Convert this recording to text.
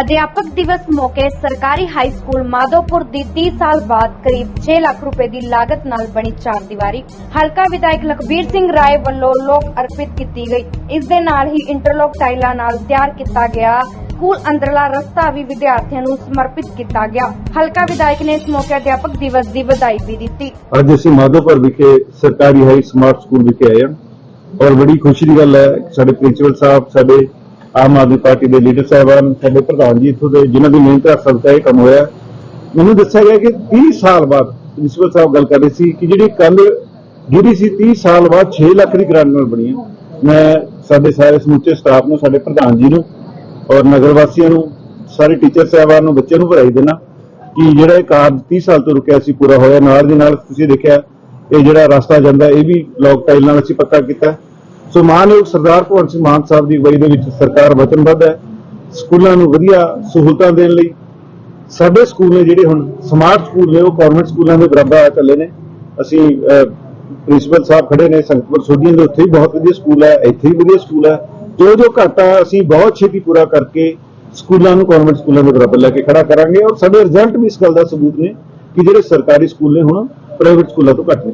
ਅਧਿਆਪਕ ਦਿਵਸ ਮੌਕੇ ਸਰਕਾਰੀ ਹਾਈ ਸਕੂਲ ਮਾਧੋਪੁਰ ਦੀ 30 ਸਾਲ ਬਾਅਦ ਕਰੀਬ 6 ਲੱਖ ਰੁਪਏ ਦੀ ਲਾਗਤ ਨਾਲ ਬਣੀ ਚਾਰ ਦੀਵਾਰੀ। ਹਲਕਾ ਵਿਧਾਇਕ ਲਖਬੀਰ ਸਿੰਘ ਰਾਏ ਵੱਲੋਂ ਲੋਕ ਅਰਪਿਤ ਕੀਤੀ ਗਈ। ਇਸ ਦੇ ਨਾਲ ਹੀ ਇੰਟਰਲੋਕ ਟਾਈਲਾਂ ਨਾਲ ਤਿਆਰ ਕੀਤਾ ਗਿਆ। ਸਕੂਲ ਅੰਦਰਲਾ ਰਸਤਾ ਵੀ ਵਿਦਿਆਰਥੀਆਂ ਨੂੰ ਸਮਰਪਿਤ ਕੀਤਾ ਗਿਆ। ਹਲਕਾ ਵਿਧਾਇਕ ਨੇ ਇਸ ਮੌਕੇ ਅਧਿਆਪਕ ਦਿਵਸ ਦੀ ਵਧਾਈ ਵੀ ਦਿੱਤੀ। ਅੱਜ ਅਸੀਂ ਮਾਧੋਪੁਰ ਵਿਖੇ ਸਰਕਾਰੀ ਹਾਈ ਸਮਾਰਟ ਸਕੂਲ ਵਿਖੇ ਆਏ ਹਾਂ। ਔਰ ਬੜੀ ਖੁਸ਼ੀ ਦੀ ਗੱਲ ਹੈ, ਸਾਡੇ ਪ੍ਰਿੰਸੀਪਲ ਸਾਹਿਬ, ਸਾਡੇ ਆਮ ਆਦਮੀ ਪਾਰਟੀ ਦੇ ਲੀਡਰ ਸਾਹਿਬਾਨ, ਸਾਡੇ ਪ੍ਰਧਾਨ ਜੀ ਇੱਥੋਂ ਦੇ, ਜਿਨ੍ਹਾਂ ਦੀ ਮਿਹਨਤ ਦਾ ਸਦਕਾ ਇਹ ਕੰਮ ਹੋਇਆ। ਮੈਨੂੰ ਦੱਸਿਆ ਗਿਆ ਕਿ 30 ਸਾਲ ਬਾਅਦ ਪ੍ਰਿੰਸੀਪਲ ਸਾਹਿਬ ਗੱਲ ਕਰ ਰਹੇ ਸੀ ਕਿ ਜਿਹੜੀ ਕੰਧ ਜਿਹੜੀ ਸੀ 30 ਸਾਲ ਬਾਅਦ 6 ਲੱਖ ਦੀ ਗ੍ਰਾਂਟ ਨਾਲ ਬਣੀ ਹੈ। ਮੈਂ ਸਾਡੇ ਸਾਰੇ ਸਮੁੱਚੇ ਸਟਾਫ ਨੂੰ, ਸਾਡੇ ਪ੍ਰਧਾਨ ਜੀ ਨੂੰ ਔਰ ਨਗਰ ਵਾਸੀਆਂ ਨੂੰ, ਸਾਰੇ ਟੀਚਰ ਸਾਹਿਬਾਨ ਨੂੰ, ਬੱਚਿਆਂ ਨੂੰ ਵਧਾਈ ਦੇਣਾ ਕਿ ਜਿਹੜਾ ਇਹ ਕਾਰਜ 30 ਸਾਲ ਤੋਂ ਰੁਕਿਆ ਸੀ, ਪੂਰਾ ਹੋਇਆ। ਨਾਲ ਦੀ ਨਾਲ ਤੁਸੀਂ ਦੇਖਿਆ, ਇਹ ਜਿਹੜਾ ਰਸਤਾ ਜਾਂਦਾ, ਇਹ ਵੀ ਲੋਕ ਟਾਈਲ ਨਾਲ ਅਸੀਂ ਪੱਕਾ ਕੀਤਾ। ਸੋ ਮਾਨਯੋਗ ਸਰਦਾਰ ਭਗਵੰਤ ਸਿੰਘ ਮਾਨ ਸਾਹਿਬ ਦੀ ਅਗਵਾਈ ਦੇ ਵਿੱਚ ਸਰਕਾਰ ਵਚਨਬੱਧ ਹੈ। ਸਕੂਲਾਂ ਨੂੰ ਵਧੀਆ ਸਹੂਲਤਾਂ ਦੇਣ ਲਈ ਸਾਡੇ ਸਕੂਲ ਨੇ ਜਿਹੜੇ ਹੁਣ ਸਮਾਰਟ ਸਕੂਲ ਨੇ, ਉਹ ਕਾਨਵੈਂਟ ਸਕੂਲਾਂ ਦੇ ਬਰਾਬਰ ਆ ਚੱਲੇ ਨੇ। ਅਸੀਂ ਪ੍ਰਿੰਸੀਪਲ ਸਾਹਿਬ ਖੜੇ ਨੇ, ਸੰਗਤਪੁਰ ਸੋਢੀਆਂ ਦੇ ਉੱਥੇ ਵੀ ਬਹੁਤ ਵਧੀਆ ਸਕੂਲ ਹੈ, ਇੱਥੇ ਵੀ ਵਧੀਆ ਸਕੂਲ ਹੈ। ਜੋ ਜੋ ਘਾਟਾ ਅਸੀਂ ਬਹੁਤ ਛੇਤੀ ਪੂਰਾ ਕਰਕੇ ਸਕੂਲਾਂ ਨੂੰ ਗਵਰਨਮੈਂਟ ਸਕੂਲਾਂ ਦੇ ਬਰਾਬਰ ਲੈ ਕੇ ਖੜਾ ਕਰਾਂਗੇ। ਔਰ ਸਾਡੇ ਰਿਜ਼ਲਟ ਵੀ ਇਸ ਗੱਲ ਦਾ ਸਬੂਤ ਨੇ ਕਿ ਜਿਹੜੇ ਸਰਕਾਰੀ ਸਕੂਲ ਨੇ ਹੁਣ ਪ੍ਰਾਈਵੇਟ ਸਕੂਲਾਂ ਤੋਂ ਘੱਟ ਨੇ।